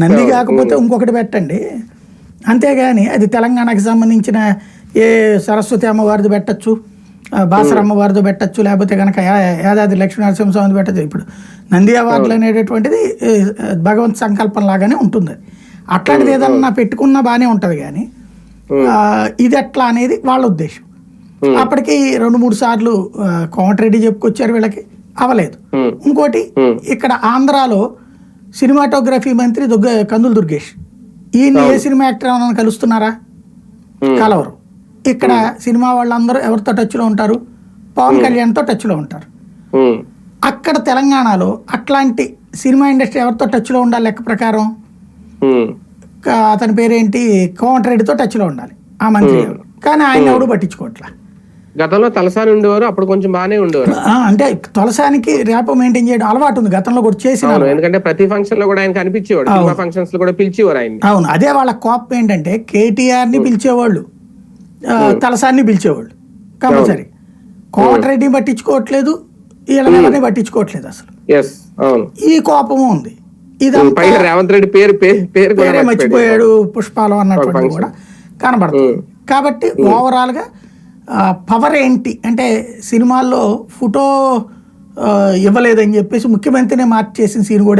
నంది కాకపోతే ఇంకొకటి పెట్టండి. అంతేగాని అది తెలంగాణకి సంబంధించిన ఏ సరస్వతి అమ్మవారిది పెట్టచ్చు బాసర అమ్మవారిది పెట్టచ్చు లేకపోతే కనుక యాదాద్రి లక్ష్మీనరసింహస్వామిది పెట్టచ్చు. ఇప్పుడు నంది అవార్డులు అనేటటువంటిది భగవంత్ సంకల్పం లాగానే ఉంటుంది. అట్లాంటిది ఏదన్నా పెట్టుకున్నా బాగానే ఉంటుంది కానీ ఇది ఎట్లా అనేది వాళ్ళ ఉద్దేశం. అప్పటికి రెండు మూడు సార్లు కోమటిరెడ్డి చెప్పుకొచ్చారు వీళ్ళకి అవలేదు. ఇంకోటి ఇక్కడ ఆంధ్రాలో సినిమాటోగ్రఫీ మంత్రి దుగ్గ కందులు దుర్గేష్. ఈయన ఏ సినిమా యాక్టర్ ఏమైనా కలుస్తున్నారా. కలవరు. ఇక్కడ సినిమా వాళ్ళందరూ ఎవరితో టచ్లో ఉంటారు? పవన్ కళ్యాణ్తో టచ్లో ఉంటారు. అక్కడ తెలంగాణలో అట్లాంటి సినిమా ఇండస్ట్రీ ఎవరితో టచ్లో ఉండాలి లెక్క ప్రకారం? అతని పేరేంటి? కోమటిరెడ్డితో టచ్లో ఉండాలి. ఆ మంత్రి కానీ ఆయన ఎవడు పట్టించుకోవట్లా? గతంలో తలసాని ఉండేవారు అప్పుడు కొంచెం బాగానే ఉండేవారు. అంటే తులసానికి రేప మెయింటైన్ చేయడం అలవాటు ఉంది గతంలో కూడా చేసిన ఎందుకంటే ప్రతి ఫంక్షన్లో కూడా ఆయన కనిపించేవాడు సినిమా ఫంక్షన్స్లో కూడా పిలిచేవారు ఆయన అవును అదే వాళ్ళ కోపం ఏంటంటే కేటీఆర్ని పిలిచేవాళ్ళు తలసాన్ని పిలిచేవాళ్ళు కంపల్సరీ. కోమటిరెడ్డిని పట్టించుకోవట్లేదు వీళ్ళని పట్టించుకోవట్లేదు అసలు. ఎస్ అవును. ఈ కోపము ఉంది. ఇదంతా పైగా రేవంత్ రెడ్డి పేరు పేరు మర్చిపోయాడు. పుష్పాలు అన్నటువంటి కూడా కనబడుతుంది కాబట్టి ఓవరాల్గా పవర్ ఏంటి? అంటే సినిమాల్లో ఫోటో ఇవ్వలేదని చెప్పేసి ముఖ్యమంత్రినే మార్చేసిన సీన్ కూడా